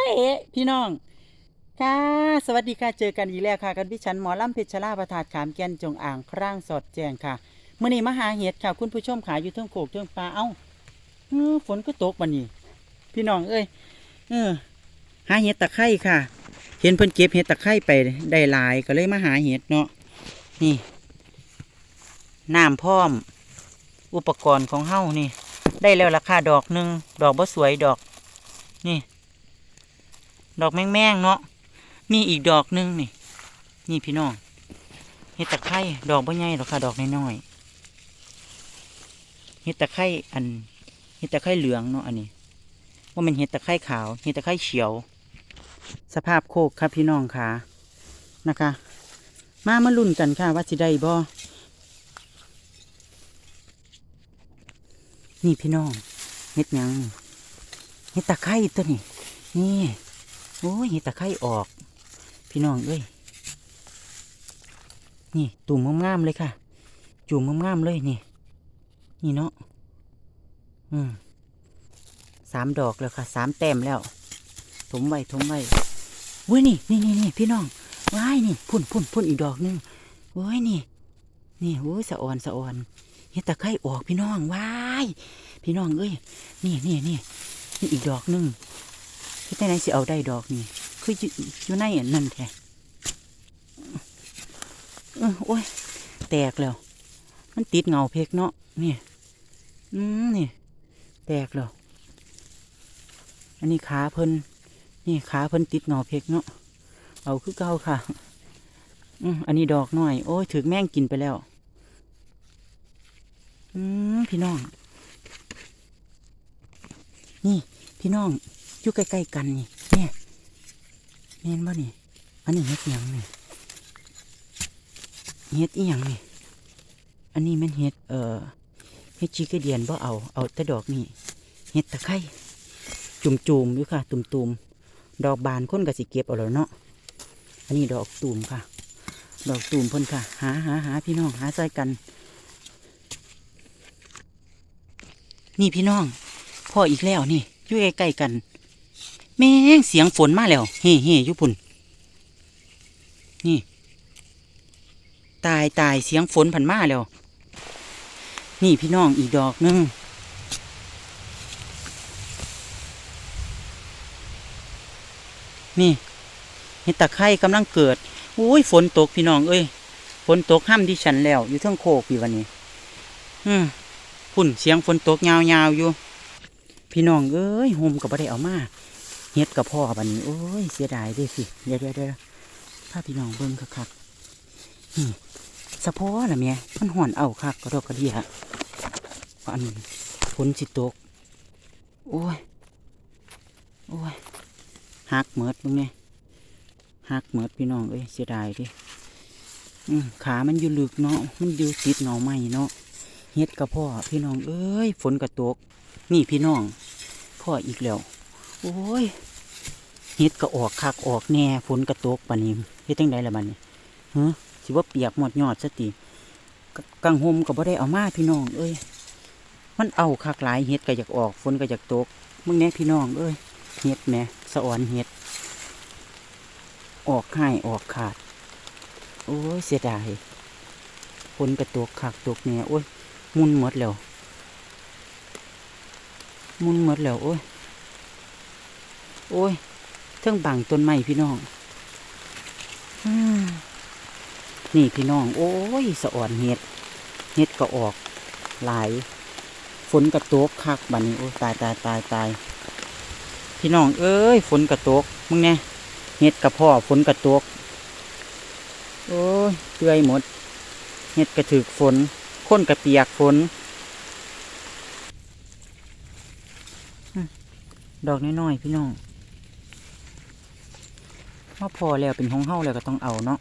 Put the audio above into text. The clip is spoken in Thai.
้าเอ๋พี่น้อง ค่ะ สวัสดีค่ะเจอกันอีกแล้วค่ะกันพี่ฉันหมอลำเพชรลาประทาดขามแกนจงอ่างคร่างสอดแจงค่ะเมื่อนี้มาหาเห็ดค่ะคุณผู้ชมขายอยู่เทิงโขกเทิงปลาเอ้าฝนก็ตกบันนี้ พี่น้องเอ้ยเออหาเห็ดตะไคร่ค่ะ เห็นเพิ่นเก็บเห็ดตะไคร่ไปได้หลายก็เลยมาหาเห็ดเนาะนี่น้ำพร้อม อุปกรณ์ของเฮานี่ ได้แล้วราคาดอกหนึ่งดอกบ่สวยดอก นี่ ดอกแมงๆเนาะมีอีกดอกหนึงนี่ นี่พี่น้องเห็ดตะไคร่ดอกบ่ใหญ่หรอกค่ะดอกน้อยๆเห็ดตะไคร่อันเห็ดตะไคร่เหลืองเนาะอันนี้ว่ามันเห็ดตะไคร่ขาวเห็ดตะไคร่เขียว สภาพโคกครับพี่น้องค่ะนะคะ มามาลุ้นกันค่ะว่าสิได้บ่นี่พี่น้องเห็ดหยังเห็ดตะไคร่ตัวนี้นี่ โอ้ยตะไคร่ออก พี่น้องเอ้ยนี่ตุ่มงามๆเลยค่ะ จุ่มงามๆเลยนี่ นี่เนาะอืมสามดอกแล้วค่ะสามแต้มแล้ว ถมไว้ถมไว้เว้ยนี่นี่นี่นี่พี่น้องว้ายนี่พุ่นพุ่นพุ่นอีกดอกหนึงโอ้ยนี่ นี่โอ้ยสะอ่อนสะอ่อนเห็ดตะไคร่ออกพี่น้องว้ายพี่น้องเอ้ยนี่นี่นี่นี่อีกดอกหนึง ที่ไหนสิเอาได้ดอกนี่ คืออยู่ในอันนั่นแท้เออโอ้ย แตกแล้ว มันติดเงาเพกเนาะนี่อืมนี่ แตกแล้ว อันนี้ขาเพิ่นนี่ขาเพิ่นติดเงาเพกเนาะเอาคือเก่าค่ะ อืมอันนี้ดอกน้อย โอ้ยถึกแม่งกินไปแล้ว อืมพี่น้อง นี่ พี่น้อง อยู่ใกล้ๆกันนี่เนี่ยเห็นบ่นี่อันนี้เฮ็ดหยังนี่เฮ็ดอีหยังนี่อันนี้มันเฮ็ดเอ่อเฮ็ดชีกระเดียนบ่เอาเอาแต่ดอกนี่เฮ็ดตะไคร้จุ่มๆอยู่ค่ะ ตุ่มๆดอกบานค้นก็สิเก็บเอาแล้วเนาะอันนี้ดอกตุ่มค่ะ ดอกตุ่มพ่นค่ะ หาหาหาพี่น้องหาใส่กัน นี่พี่น้องพ่ออีกแล้วนี่อยู่ใกล้ๆกัน แม่งเสียงฝนมาแล้วเฮ่เฮ่ยู่พุ่นนี่ ตายตายเสียงฝนผันมาแล้ว นี่พี่น้องอีกดอกหนึงนี่เห็ดตะไคร่กำลังเกิดอุ้ยฝนตกพี่น้องเอ้ยฝนตกห้ามที่ฉันแล้ว อยู่เทั้งโคกพี่วันนี้ อืมพุ่นเสียงฝนตกยาวๆอยู่ พี่น้องเอ้ยโฮมกับบ่ได้เอามา เฮ็ดกับพ่อบัดนี้โอ้ยเสียดายด้สิเดี๋ยวเดี๋ยวเดี๋ยวถ้าพี่น้องเบิ่งคักๆนี่สะโพอล่ะแม่มันห่อนเอาคักกระดอกกระเดียอันฝนสิตก โอ้ย โอ้ยหักเมิดมึงเนี่ยหักเมิดพี่น้องเอ้ยเสียดายดิขามันอยู่ลึกเนาะมันอยู่ติดเงาไม้เนาะเฮ็ดกับพ่อพี่น้องเอ้ยฝนกระตก นี่พี่น้อง พ่ออีกแล้ว โอ้ยเฮ็ดก็ออกคักออกแน่ฝนกระตกปานนี้เฮ็ดจังไดล่ะบัดนี้ฮะสิว่าเปียกหมดยอดสติกังหมก็บ่ได้เอามาพี่น้อง เอ้ย มันเอาคักหลายเฮ็ดก็อยากออกฝนก็อยากตกมึงแน่พี่น้อง เอ้ยเฮ็ดแหม่สะอ่อนเฮ็ด ออกให้ออกขาด โอ้ยเสียดายฝนกระตกคักตกแน่โอ้ย มุนหมดแล้ว มุนหมดแล้วโอ้ย โอ้ยเทิงบังต้นไม้พี่น้องอืมนี่พี่น้อง โอ้ยสะอ่อนเห็ดเห็ดก็ออก หลาย ฝนกระตกคักบัดนี้โอ้ยตายตายตายตายพี่น้องเอ้ย ฝนกระตกมึงเนี่ยเห็ดกระพ่อฝนกระตกโอ้ยเปื่อยหมดเห็ดกระถึกฝนค้นกระเปียกฝนดอกน้อยๆพี่น้อง มาพอแล้วเป็นของเฮาแล้วก็ต้องเอาเนาะ